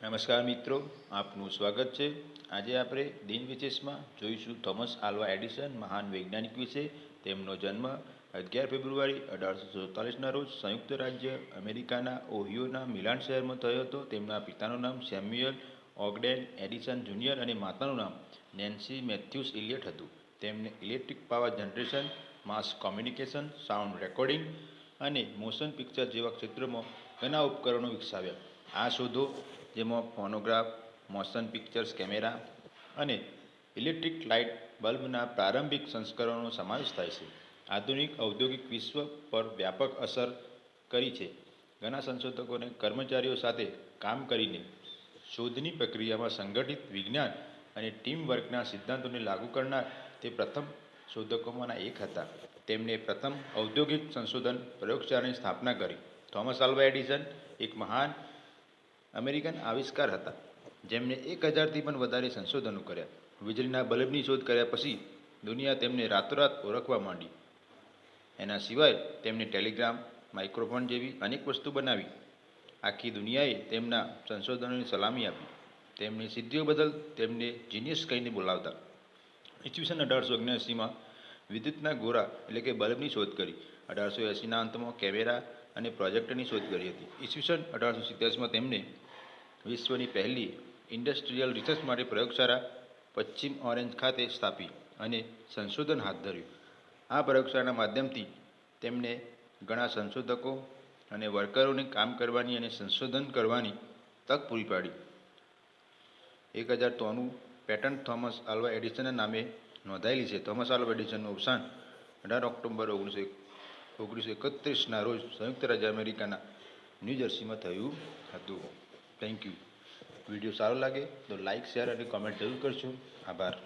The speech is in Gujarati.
નમસ્કાર મિત્રો, આપનું સ્વાગત છે. આજે આપણે દિન વિશેષમાં જોઈશું થોમસ આલ્વા એડિસન મહાન વૈજ્ઞાનિક વિશે. તેમનો જન્મ અગિયાર ફેબ્રુઆરી અઢારસો સુડતાલીસના રોજ સંયુક્ત રાજ્ય અમેરિકાના ઓહિયોના મિલાન શહેરમાં થયો હતો. તેમના પિતાનું નામ સેમ્યુઅલ ઓગડેન એડિસન જુનિયર અને માતાનું નામ નેન્સી મેથ્યુસ ઇલિયટ હતું. તેમને electric power generation, mass communication, sound recording અને મોશન પિક્ચર જેવા ક્ષેત્રોમાં ઘણા ઉપકરણો વિકસાવ્યા. આ શોધો જેમાં ફોનોગ્રાફ મોશન પિક્ચર્સ કેમેરા અને ઇલેક્ટ્રિક લાઇટ બલ્બના પ્રારંભિક સંસ્કરણોનો સમાવેશ થાય છે. આધુનિક ઔદ્યોગિક વિશ્વ પર વ્યાપક અસર કરી છે. ઘણા સંશોધકોને કર્મચારીઓ સાથે કામ કરીને શોધની પ્રક્રિયામાં સંગઠિત વિજ્ઞાન અને ટીમ વર્કના સિદ્ધાંતોને લાગુ કરનાર તે પ્રથમ શોધકોમાંના એક હતા. તેમણે પ્રથમ ઔદ્યોગિક સંશોધન પ્રયોગશાળાની સ્થાપના કરી. થોમસ આલ્વા એડિસન, એક મહાન અમેરિકન આવિષ્કાર હતા. જેમણે એક હજારથી પણ વધારે સંશોધનો કર્યા. વીજળીના બલ્બની શોધ કર્યા પછી દુનિયા તેમને રાતોરાત ઓળખવા માંડી. એના સિવાય તેમણે ટેલિગ્રામ, માઇક્રોફોન જેવી અનેક વસ્તુ બનાવી. આખી દુનિયાએ તેમના સંશોધનોની સલામી આપી. તેમની સિદ્ધિઓ બદલ તેમને જીનિયસ કહીને બોલાવતા. ઈસવીસન અઢારસો ઓગણએંસીમાં વિદ્યુતના ગોરા એટલે કે બલ્બની શોધ કરી. અઢારસો એંસીના અંતમાં કેમેરા અને પ્રોજેક્ટરની શોધ કરી હતી. ઈસવીસન અઢારસો સિત્યાસીમાં તેમણે વિશ્વની પહેલી ઇન્ડસ્ટ્રીયલ રિસર્ચ માટે પ્રયોગશાળા પશ્ચિમ ઓરેન્જ ખાતે સ્થાપી અને સંશોધન હાથ ધર્યું. આ પ્રયોગશાળાના માધ્યમથી તેમણે ઘણા સંશોધકો અને વર્કરોને કામ કરવાની અને સંશોધન કરવાની તક પૂરી પાડી. એક હજાર ત્રણું પેટન્ટ થોમસ આલ્વા એડિસનના નામે નોંધાયેલી છે. થોમસ આલ્વા એડિસનનું અવસાન અઢાર ઓક્ટોબર ઓગણીસો ઓગણીસો એકત્રીસના રોજ સંયુક્ત રાજ્ય અમેરિકાના ન્યૂ જર્સીમાં થયું હતું. થેન્ક યુ વીડિયો સારો લાગે તો લાઇક શેર અને કોમેન્ટ જરૂર કરજો. આભાર.